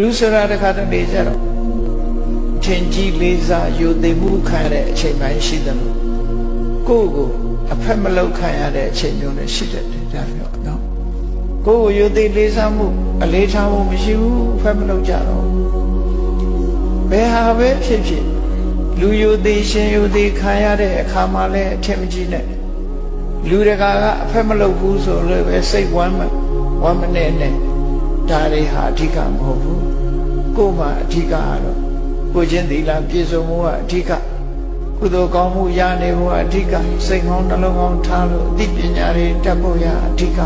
လူဆိုတာတစ်ခါတလေကြတော့ထင်ကြီးလေးစားယူသိမှုခံရတဲ့အချိန်ပိုင်းရှိတယ်လို့ကိုယ့်ကိုအဖက်မလောက်ခံရတဲ့အချိန်မျိုးနဲ့ရှိတတ်တယ်ဒါပြောနော်ကိုယ့်ကိုယူသိလေးစားမှုအလေးထားမှုမရှိဘူးအဖက်မလောက်ကြတော့ဘယ်ဟာပဲဖြစ်ဖြစ်လူယူသိရှင်ယူသိခံရတဲ့အခါမှလည်းအထင်မကြီးနဲ့လူတကာကအဖက်မလောက်ဘူးဆိုလို့ပဲစိတ်ဝမ်းမဝမ်းမနဲ့နဲ့ဒါတွေဟာအဓိကမဟုတ်ဘူး ကိုယ်မှအဓိကကတော့ကိုချင်းသီလပြည့်စုံမှုကအဓိကကုသိုလ်ကောင်းမှုရနေမှုကအဓိကစိတ်ကောင်းနှလုံးကောင်းထားလို့အသိပညာတွေတတ်ဖို့ရအဓိက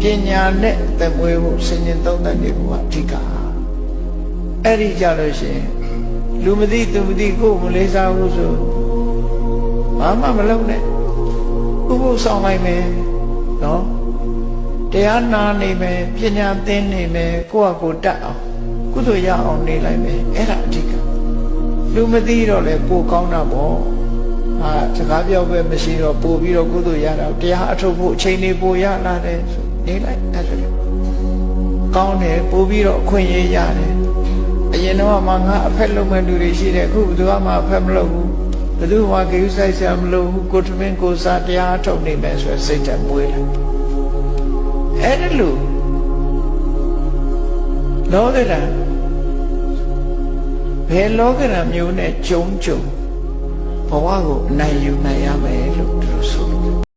ပညာနဲ့သက်မွေးဖို့စဉ်းကျင်သုံးသပ်နေဖို့ကအဓိကအဲ့ဒီကြလို့ရှိရင်လူမသိသူမသိကိုယ်မလေးစားဘူးဆိုဘာမှမလုပ်နဲ့ဥပုသ်ဆောင်လိုက်မယ်နော်တရားနာနေမယ်ပညာသင်နေမယ်ကိုယ့်အကိုယ်တတ်အောင် ကုသိုလ်ရအောင်နေလိုက်မယ်အဲ့ဒါအဓိကလူမသိတော့လေပိုကောင်းတာပေါ့ဟာစကားပြောပဲမရှိတော့ပို့ပြီးတော့ကုသိုလ်ရတာတရားအထုတ်ဖို့အချိန်လေးပိုရလာတယ်ဆိုနေလိုက်အဲ့ဒါလေကောင်းတယ်ပို့ပြီးတော့အခွင့်အရေးရတယ်အရင်တော့မှငါအဖက်လုံးမဲ့လူတွေရှိတယ်အခုဘယ်သူမှအဖက်မလုပ်ဘူးဘယ်သူမှဂရုစိုက်စရာမလိုဘူးကိုထမင်းကိုစားတရားအထုတ်နေမယ်ဆိုစိတ်တက်မွေးလာအဲ့ဒါလို့ လောကဓာတ်ဘယ်လောကဓာတ်မျိုးနဲ့ကြုံကြုံဘဝကိုအနိုင်ယူနိုင်ရမယ်လို့သူတို့ဆိုတယ်